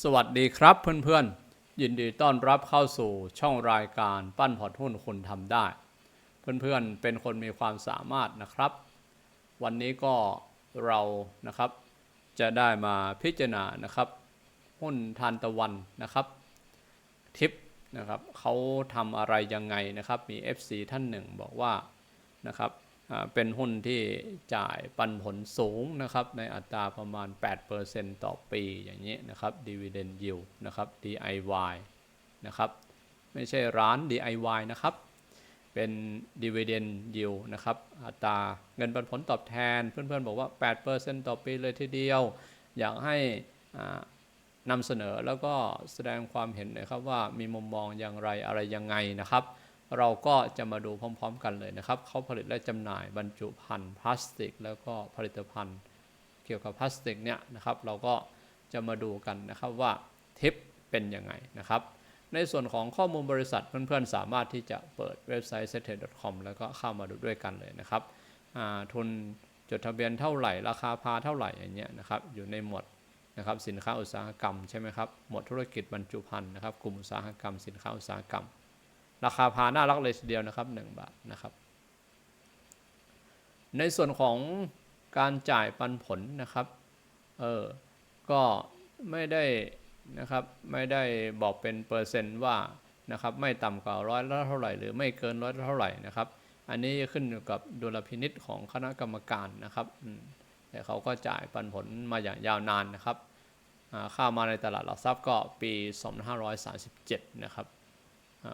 สวัสดีครับเพื่อนๆ ยินดีต้อนรับเข้าสู่ช่องรายการปั้นพอร์ตหุ้นคุณทำได้ เพื่อนๆเป็นคนมีความสามารถนะครับ วันนี้ก็เรานะครับ จะได้มาพิจารณานะครับ หุ้นทานตะวันนะครับ ทิปนะครับเขาทำอะไรยังไงนะครับมี FC ท่านหนึ่งบอกว่านะครับ เป็นหุ้นที่จ่ายปันผลสูงนะครับ ในอัตราประมาณ 8%ต่อปีอย่างนี้นะครับ Dividend Yield นะครับ DIY นะครับ ไม่ใช่ร้าน DIY นะครับ เป็น Dividend Yield นะครับ อัตราเงินปันผลตอบแทน เพื่อนๆ บอกว่า 8%ต่อปีเลยทีเดียว อยากให้นำเสนอแล้วก็แสดงความเห็นนะครับว่ามีมุมมองอย่างไรอะไรยังไงนะครับ เราก็จะมาดูพร้อม ๆ กันเลยนะครับ เขาผลิตและจำหน่ายบรรจุภัณฑ์พลาสติก แล้วก็ผลิตภัณฑ์เกี่ยวกับพลาสติกเนี่ยนะครับ เราก็จะมาดูกันนะครับว่าทิปเป็นยังไงนะครับ ในส่วนของข้อมูลบริษัทเพื่อนๆ สามารถที่จะเปิดเว็บไซต์ s e t c o m แล้วก็เข้ามาดูด้วยกันเลยนะครับอ่าทุนจดทะเบียนเท่าไหร่ ราคาพาเท่าไหร่อย่างเงี้ยนะครับ อยู่ในหมวดนะครับสินค้าอุตสาหกรรมใช่ไหมครับ หมวดธุรกิจบรรจุภัณฑ์นะครับ กลุ่มอุตสาหกรรม สินค้าอุตสาหกรรม ราคาพาน่ารักเลยทีเดียวนะครับ 1 บาทนะครับ ในส่วนของการจ่ายปันผลนะครับ เออ ก็ไม่ได้นะครับ ไม่ได้บอกเป็นเปอร์เซนต์ว่านะครับไม่ต่ำกว่าร้อยละเท่าไหร่ หรือไม่เกินร้อยละเท่าไหร่นะครับ อันนี้ขึ้นอยู่กับดุลพินิษของคณะกรรมการนะครับแต่เขาก็จ่ายปันผลมาอย่างยาวนานนะครับอ่าเข้ามาในตลาดหลักทรัพย์ก็ปี 2537 นะครับ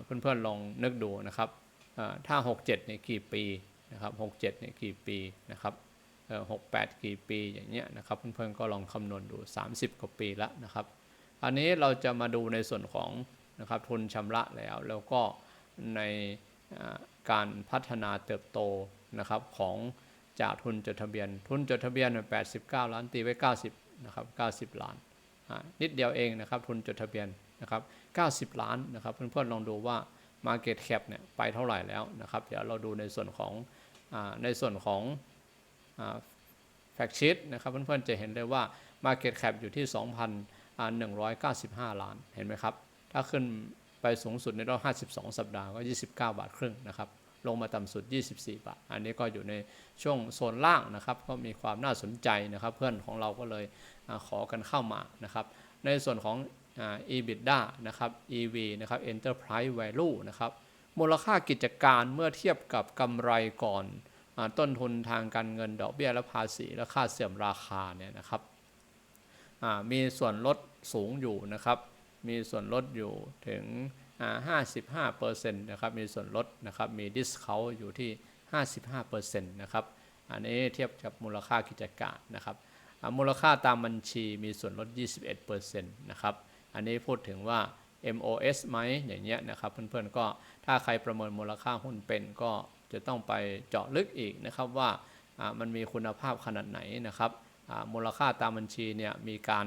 เพื่อนๆลองนึกดูนะครับถ้า 67เนี่ยกี่ปีนะครับ67เนี่ยกี่ปีนะครับเอ่อ68กี่ปีอย่างเงี้ยนะครับเพื่อนๆก็ลองคำนวณดู 30 กว่าปีล้วนะครับ อันนี้เราจะมาดูในส่วนของนะครับทุนชำระแล้วแล้วก็ในการพัฒนาเติบโตนะครับของจากทุนจดทะเบียน ทุนจดทะเบียน 89 ล้านตีไว้ 90 นะครับ 90 ล้านอ่านิดเดียวเองนะครับ ทุนจดทะเบียน นะครับ90 ล้านนะครับเพื่อนๆลองดูว่า Market Cap เนี่ยไปเท่าไหร่แล้วนะครับ เดี๋ยวเราดูในส่วนของอในส่วนของแฟกชีตนะครับเพื่อนๆจะเห็นเลยว่า Market Cap อยู่ที่ 2,195 ล้านเห็นไหมครับ ถ้าขึ้นไปสูงสุดในรอบ 52 สัปดาห์ก็ 29 บาทครึ่งนะครับลงมาต่ำสุด 24 บาท อันนี้ก็อยู่ในช่วงโซนล่างนะครับ ก็มีความน่าสนใจนะครับ เพื่อนของเราก็เลยอขอกันเข้ามานะครับ ในส่วนของ EBITDA นะครับ EV นะครับ Enterprise Value นะครับ มูลค่ากิจการเมื่อเทียบกับกำไรก่อนอต้นทุนทางการเงินดอกเบี้ยและภาษีและค่าเสื่อมราคาเนี่ยนะครับอ่ามีส่วนลดสูงอยู่นะครับ มีส่วนลดอยู่ถึงอ่า55%นะครับ มีส่วนลดนะครับ มี discount อยู่ที่ 55%นะครับ อันนี้เทียบกับมูลค่ากิจการนะครับ มูลค่าตามบัญชีมีส่วนลด 21%นะครับ อันนี้พูดถึงว่า MOS ไหมอย่างเงี้ยนะครับ เพื่อนๆก็ถ้าใครประเมินมูลค่าหุ้นเป็นก็จะต้องไปเจาะลึกอีกนะครับว่ามันมีคุณภาพขนาดไหนนะครับมูลค่าตามบัญชีเนี่ยมีการ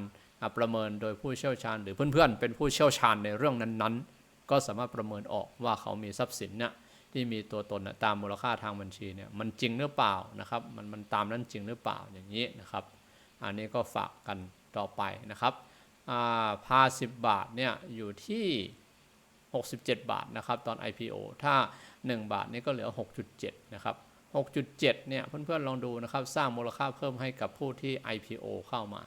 ประเมินโดยผู้เชี่ยวชาญ หรือเพื่อนๆ เป็นผู้เชี่ยวชาญในเรื่องนั้นๆ ก็สามารถประเมินออกว่าเขามีทรัพย์สินเนี่ยที่มีตัวตนตามมูลค่าทางบัญชีเนี่ยมันจริงหรือเปล่านะครับมันมันตามนั้นจริงหรือเปล่าอย่างนี้นะครับ อันนี้ก็ฝากกันต่อไปนะครับ พา 10 บาทเนี่ยอยู่ที่ 67 บาทนะครับตอน IPO ถ้า 1 บาทนี่ก็เหลือ 6.7 นะครับ 6.7 เนี่ยเพื่อนๆลองดูนะครับ สร้างมูลค่าเพิ่มให้กับผู้ที่ IPO เข้ามา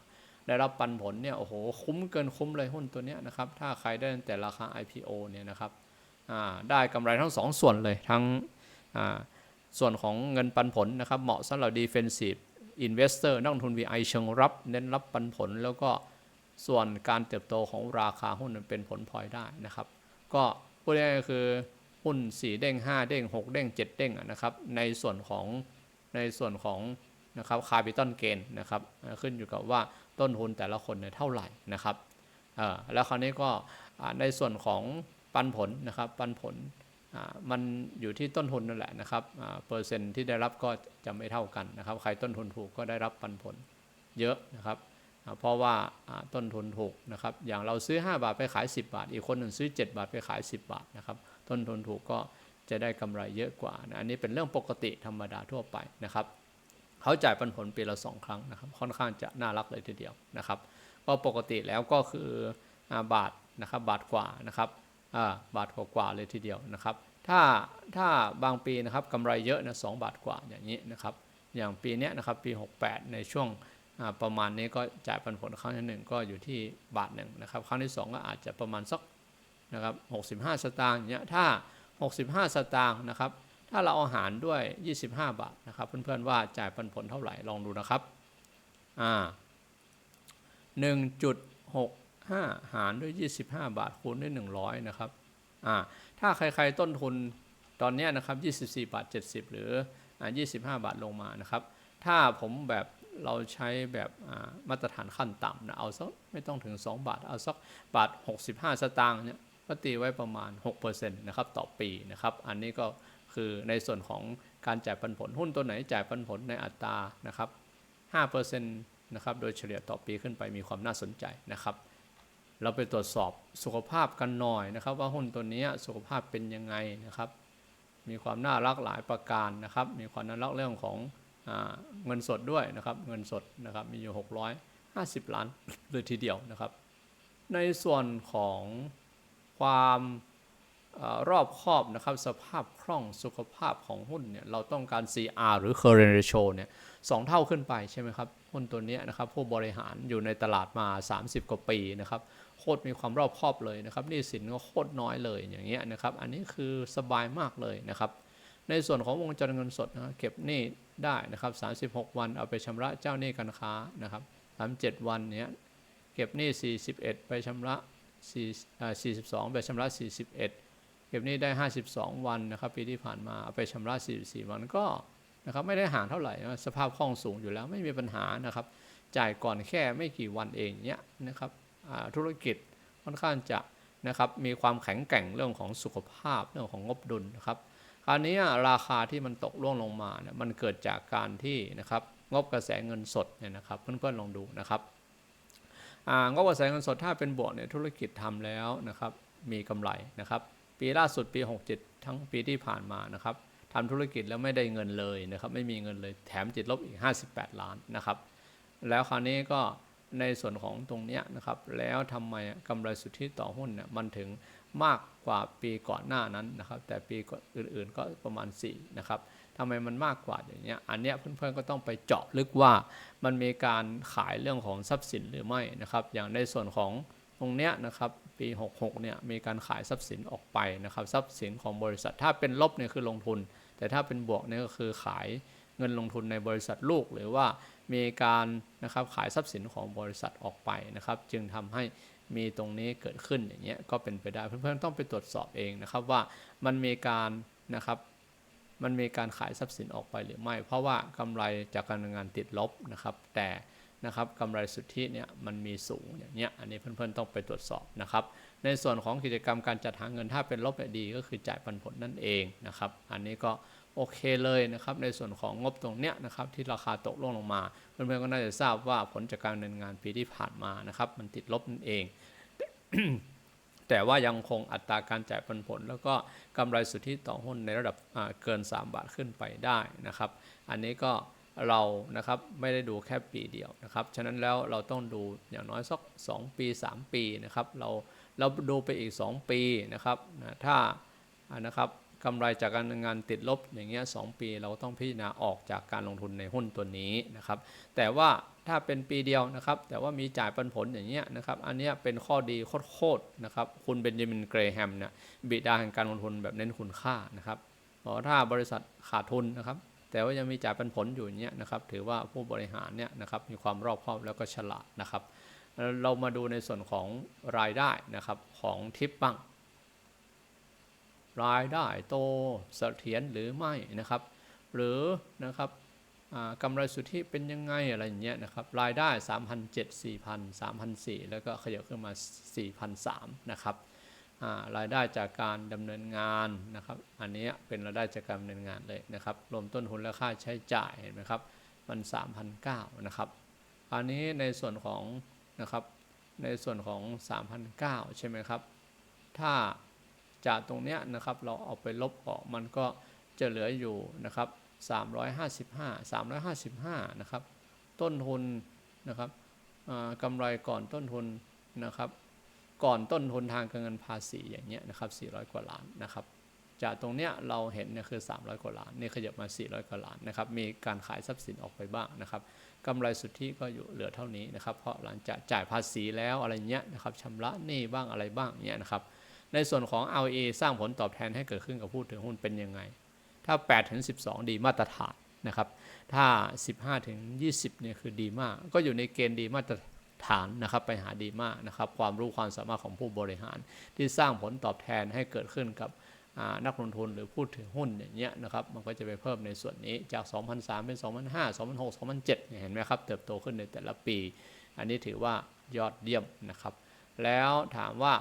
ได้รับปันผลเนี่ยโอ้โหคุ้มเกินคุ้มเลยหุ้นตัวเนี้ยนะครับถ้าใครได้แต่ราคา IPO เนี่ยนะครับได้กำไรทั้ง 2 ส่วนเลยทั้งส่วนของเงินปันผลนะครับเหมาะสำหรับ defensive investor นักลงทุน VI เชิงรับเน้นรับปันผลแล้วก็ ส่วนการเติบโตของราคาหุ้นมันเป็นผลพลอยได้นะครับ ก็พูดง่ายๆคือหุ้น 4 เด้ง 5 เด้ง 6 เด้ง 7 เด้งนะครับในส่วนของในส่วนของนะครับคาปิตอลเกนนะครับขึ้นอยู่กับว่าต้นทุนแต่ละคนเท่าไหร่นะครับแล้วคราวนี้ก็ในส่วนของปันผลนะครับปันผลมันอยู่ที่ต้นทุนนั่นแหละนะครับเปอร์เซ็นต์ที่ได้รับก็จะไม่เท่ากันนะครับ ใครต้นทุนถูกก็ได้รับปันผลเยอะนะครับ เพราะว่าต้นทุนถูกนะครับ อย่างเราซื้อ 5 บาทไปขาย 10 บาท อีกคนหนึ่งซื้อ 7 บาทไปขาย 10 บาทนะครับ ต้นทุนถูกก็จะได้กำไรเยอะกว่านะอันนี้เป็นเรื่องปกติธรรมดาทั่วไปนะครับเขาจ่ายปันผลปีละ2ครั้งนะครับ ค่อนข้างจะน่ารักเลยทีเดียวนะครับ ก็ปกติแล้วก็คือบาทนะครับบาทกว่านะครับอ่าบาทกว่าเลยทีเดียวนะครับ ถ้าถ้าบางปีนะครับกำไรเยอะนะสบาทกว่าอย่างนี้นะครับ อย่างปีนี้นะครับปี 68 ในช่วง ประมาณนี้ก็จ่ายปันผลครั้งที่หนึ่งก็อยู่ที่บาทหนึ่งนะครับ ครั้งที่สองก็อาจจะประมาณสักนะครับ65 สตางค์อย่างเงี้ยถ้า 65 สตางค์นะครับ ถ้าเราเอาหารด้วย 25 บาทนะครับ เพื่อนๆว่าจ่ายปันผลเท่าไหร่ลองดูนะครับอ่า1.65 หารด้วย 25 บาทคูณด้วย 100 นะครับอ่าถ้าใครๆต้นทุนตอนเนี้ยนะครับ 24 บาท 70 หรืออ่า25 บาทลงมานะครับ ถ้าผมแบบ เราใช้แบบมาตรฐานขั้นต่ำนะเอาสักไม่ต้องถึง 2 บาท เอาสักบาท 65 สตางค์เนี่ยก็ตีไว้ประมาณ6%นะครับต่อปีนะครับอันนี้ก็คือในส่วนของการจ่ายปันผลหุ้นตัวไหนจ่ายปันผลในอัตรานะครับ5%นะครับโดยเฉลี่ยต่อปีขึ้นไปมีความน่าสนใจนะครับเราไปตรวจสอบสุขภาพกันหน่อยนะครับ ว่าหุ้นตัวนี้สุขภาพเป็นยังไงนะครับ มีความน่ารักหลายประการนะครับ มีความน่ารักเรื่องของ เงินสดด้วยนะครับเงินสดนะครับมีอยู่ 650 ล้านเลยทีเดียวนะครับ ในส่วนของความอรอบครอบนะครับสภาพคล่องสุขภาพของหุ้นเนี่ยเราต้องการ CR หรือ current ratio เนี่ยสองเท่าขึ้นไปใช่ไหมครับ หุ้นตัวนี้นะครับผู้บริหารอยู่ในตลาดมา 30 กว่าปีนะครับโคตรมีความรอบครอบเลยนะครับนี่สินก็โคตรน้อยเลยอย่างเงี้ยนะครับ อันนี้คือสบายมากเลยนะครับ ในส่วนของวงจรเงินสดนะเก็บหนี้ได้นะครับ 36 วันเอาไปชำระเจ้าหนี้การค้านะครับ37 วันเนี้ยเก็บหนี้ 41 ไปชำระ4อ่า42 ไปชำระ 41 เก็บหนี้ได้ 52 วันนะครับ ปีที่ผ่านมาเอาไปชำระ 44 วันก็นะครับไม่ได้ห่างเท่าไหร่สภาพคล่องสูงอยู่แล้วไม่มีปัญหานะครับ จ่ายก่อนแค่ไม่กี่วันเองเนี้ยนะครับธุรกิจค่อนข้างจะนะครับมีความแข็งแกร่งเรื่องของสุขภาพเรื่องของงบดุลนะครับ คราวนี้ราคาที่มันตกล่วงลงมาเนี่ยมันเกิดจากการที่นะครับงบกระแสเงินสดเนี่ยนะครับเพื่อนๆลองดูนะครับงบกระแสเงินสดถ้าเป็นบวกเนี่ยธุรกิจทำแล้วนะครับมีกำไรนะครับ ปีล่าสุดปี 67 ทั้งปีที่ผ่านมานะครับทำธุรกิจแล้วไม่ได้เงินเลยนะครับไม่มีเงินเลยแถมติดลบอีก 58 ล้านนะครับ แล้วคราวนี้ก็ในส่วนของตรงเนี้ยนะครับแล้วทำไมกำไรสุทธิต่อหุ้นเนี่ยมันถึง มากกว่าปีก่อนหน้านั้นนะครับ แต่ปีก่อนอื่นๆก็ประมาณ4นะครับทำไมมันมากกว่าอย่างเงี้ยอันเนี้ยเพื่อนๆก็ต้องไปเจาะลึกว่ามันมีการขายเรื่องของทรัพย์สินหรือไม่นะครับ อย่างในส่วนของตรงเนี้ยนะครับปี 66เนี่ยมีการขายทรัพย์สินออกไปนะครับทรัพย์สินของบริษัทถ้าเป็นลบเนี่ยคือลงทุน แต่ถ้าเป็นบวกเนี่ยก็คือขายเงินลงทุนในบริษัทลูก หรือว่ามีการนะครับขายทรัพย์สินของบริษัทออกไปนะครับ จึงทำให้ มีตรงนี้เกิดขึ้นอย่างเงี้ยก็เป็นไปได้ เพื่อนๆต้องไปตรวจสอบเองนะครับว่ามันมีการนะครับมันมีการขายทรัพย์สินออกไปหรือไม่ เพราะว่ากำไรจากการเนินงานติดลบนะครับ แต่นะครับกำไรสุทธิเนี่ยมันมีสูงอย่างเงี้ยอันนี้เพื่อนๆต้องไปตรวจสอบนะครับ ในส่วนของกิจกรรมการจัดหาเงินถ้าเป็นลบแบบดีก็คือจ่ายปันผลนั่นเองนะครับ อันนี้ก็โอเคเลยนะครับ ในส่วนของงบตรงเนี้ยนะครับที่ราคาตกลงลงมา เพื่อนๆก็น่าจะทราบว่าผลจากการดำเนินงานปีที่ผ่านมานะครับ มันติดลบนั่นเอง แต่ว่ายังคงอัตราการจ่ายปันผล แล้วก็กำไรสุทธิต่อหุ้นในระดับเกิน 3 บาทขึ้นไปได้นะครับ อันนี้ก็เรานะครับไม่ได้ดูแค่ปีเดียวนะครับ ฉะนั้นแล้วเราต้องดูอย่างน้อยสัก 2 ปี 3 ปีนะครับ เราเราดูไปอีก 2 ปีนะครับนะถ้านะครับ กำไรจากการงานติดลบอย่างเงี้ยสปีเราต้องพิจารณาออกจากการลงทุนในหุ้นตัวนี้นะครับ แต่ว่าถ้าเป็นปีเดียวนะครับ แต่ว่ามีจ่ายปันผลอย่างเงี้ยนะครับ อันเนี้ยเป็นข้อดีโคตรๆนะครับ คุณเบนจามินเกรแฮมเนี่ยบิดาแห่งการลงทุนแบบเน้นคุณค่านะครับเพราะถ้าบริษัทขาดทุนนะครับ แต่ว่ายังมีจ่ายปันผลอยู่อย่างเงี้ยนะครับ ถือว่าผู้บริหารเนี่ยนะครับมีความรอบคอบแล้วก็ฉลาดนะครับ เรามาดูในส่วนของรายได้นะครับของทิปบ้าง รายได้โตเสถียรหรือไม่นะครับ หรือนะครับกำไรสุทธิเป็นยังไงอะไรอย่างเงี้ยนะครับรายได้ 3,007 4,000 3,004แล้วก็ขยับขึ้นมา 4,003นะครับรายได้จากการดำเนินงานนะครับ อันนี้เป็นรายได้จากการดำเนินงานเลยนะครับรวมต้นทุนและค่าใช้จ่ายเห็นไหมครับมัน3,009นะครับอันนี้ในส่วนของนะครับในส่วนของ 3,009ใช่ไหมครับถ้า จากตรงเนี้ยนะครับเราเอาไปลบออกมันก็จะเหลืออยู่นะครับ355 355นะครับต้นทุนนะครับอ่ากำไรก่อนต้นทุนนะครับ ก่อนต้นทุนทางการเงินภาษีอย่างเงี้ยนะครับ400 กว่าล้านนะครับจากตรงเนี้ยเราเห็นเนี่ยคือ 300 กว่าล้านนี่ขยับมา 400 กว่าล้านนะครับมีการขายทรัพย์สินออกไปบ้างนะครับกำไรสุทธิก็อยู่เหลือเท่านี้นะครับ เพราะหลังจากจ่ายภาษีแล้วอะไรเงี้ยนะครับชำระหนี้บ้างอะไรบ้างเนี่ยนะครับ ในส่วนของ ROE สร้างผลตอบแทนให้เกิดขึ้นกับผู้ถือหุ้นเป็นยังไง ถ้า8ถึง12 ดีมาตรฐานนะครับ ถ้า 15ถึง20เนี่ยคือดีมาก ก็อยู่ในเกณฑ์ดีมาตรฐานนะครับ ไปหาดีมากนะครับ ความรู้ความสามารถของผู้บริหาร ที่สร้างผลตอบแทนให้เกิดขึ้นกับนักลงทุนหรือผู้ถือหุ้นอย่างเงี้ยนะครับมันก็จะไปเพิ่มในส่วนนี้จาก 2003 เป็น 2005 2006 2007 เห็นไหมครับ เติบโตขึ้นในแต่ละปี อันนี้ถือว่ายอดเยี่ยมนะครับ แล้วถามว่า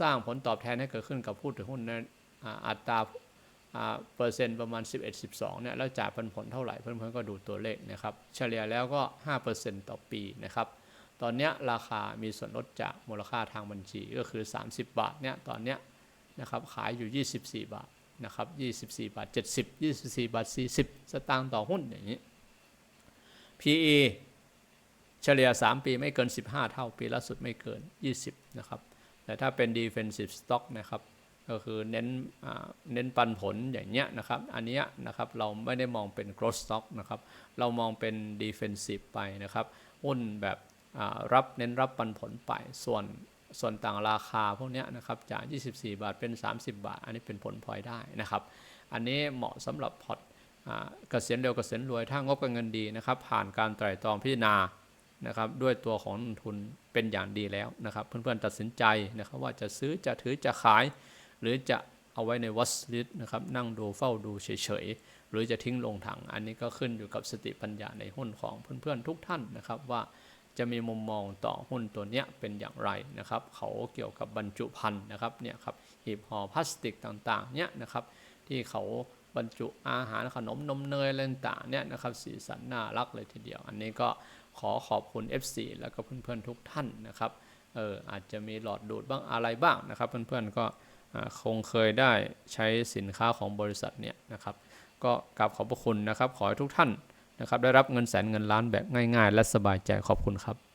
สร้างผลตอบแทนให้เกิดขึ้นกับผู้ถือหุ้นในอัตราเปอร์เซ็นต์ประมาณ 11 12เนี่ยแล้วจ่ายปันผลเท่าไหร่เพื่อนๆก็ดูตัวเลขนะครับ เฉลี่ยแล้วก็ 5%ต่อปีนะครับ ตอนนี้ราคามีส่วนลดจากมูลค่าทางบัญชีก็คือ 30 บาทเนี่ยตอนเนี้ยนะครับขายอยู่ 24 บาทนะครับ24 บาท 70 24 บาท 40 สตางค์ต่อหุ้นอย่างนี้ PE เฉลี่ย 3 ปีไม่เกิน 15 เท่าปีล่าสุดไม่เกิน 20 นะครับ แต่ถ้าเป็น defensive stock นะครับก็คือเน้นเน้นปันผลอย่างเงี้ยนะครับอันเนี้ยนะครับเราไม่ได้มองเป็น growth stock นะครับเรามองเป็น defensive ไปนะครับหุ้นแบบรับเน้นรับปันผลไปส่วนส่วนต่างราคาพวกนี้นะครับจาก 24 บาทเป็น 30 บาท อันนี้เป็นผลพลอยได้นะครับ อันนี้เหมาะสำหรับพอร์ตเกษียณเร็วเกษียณรวยถ้างบการเงินดีนะครับ ผ่านการไตร่ตรองพิจารณา นะครับด้วยตัวของลงทุนเป็นอย่างดีแล้วนะครับ เพื่อนๆตัดสินใจนะครับว่าจะซื้อจะถือจะขาย หรือจะเอาไว้ในวัสลิสนะครับนั่งดูเฝ้าดูเฉยๆ หรือจะทิ้งลงถัง อันนี้ก็ขึ้นอยู่กับสติปัญญาในหุ้นของเพื่อนๆทุกท่านนะครับว่าจะมีมุมมองต่อหุ้นตัวเนี้ยเป็นอย่างไรนะครับ เขาเกี่ยวกับบรรจุภัณฑ์นะครับเนี่ยครับหีบห่อพลาสติกต่างๆเนี่ยนะครับที่เขาบรรจุอาหารขนมนมเนยอะไรต่างๆเนี่ยนะครับสีสันน่ารักเลยทีเดียว อันนี้ก็ ขอขอบคุณ FC แล้วก็เพื่อนๆทุกท่านนะครับเอออาจจะมีหลอดดูดบ้างอะไรบ้างนะครับ เพื่อนๆก็คงเคยได้ใช้สินค้าของบริษัทเนี่ยนะครับ ก็กราบขอบพระคุณนะครับ ขอให้ทุกท่านนะครับ ได้รับเงินแสนเงินล้านแบบง่าย ๆ และสบายใจขอบคุณครับ